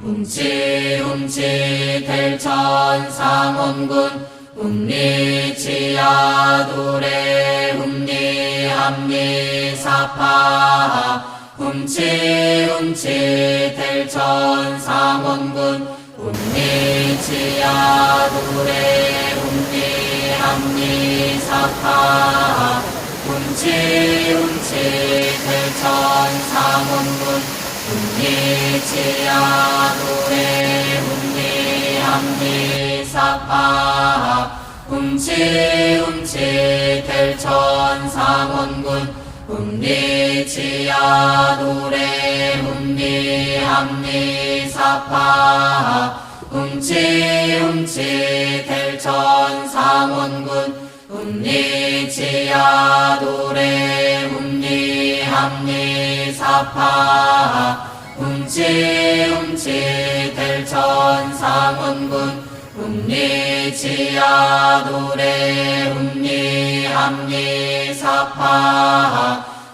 훔치 훔치 델천 상원군 훔리 지야 도래 훔리 함리 사파 훔치 훔치 델천 상원군 훔리 지야 도래 훔리 함리 사파 훔치 훔치 델천 상원군 훔리지야 훔치 훔치 델천 상원군. 훔리지야 노래 훔리 함리 사파. 훔치 델천 상원군. 훔리지야 노래 훔리 함리 사파. 훔치 델천 상원군 훔리지야 노래 훔리 함리 사파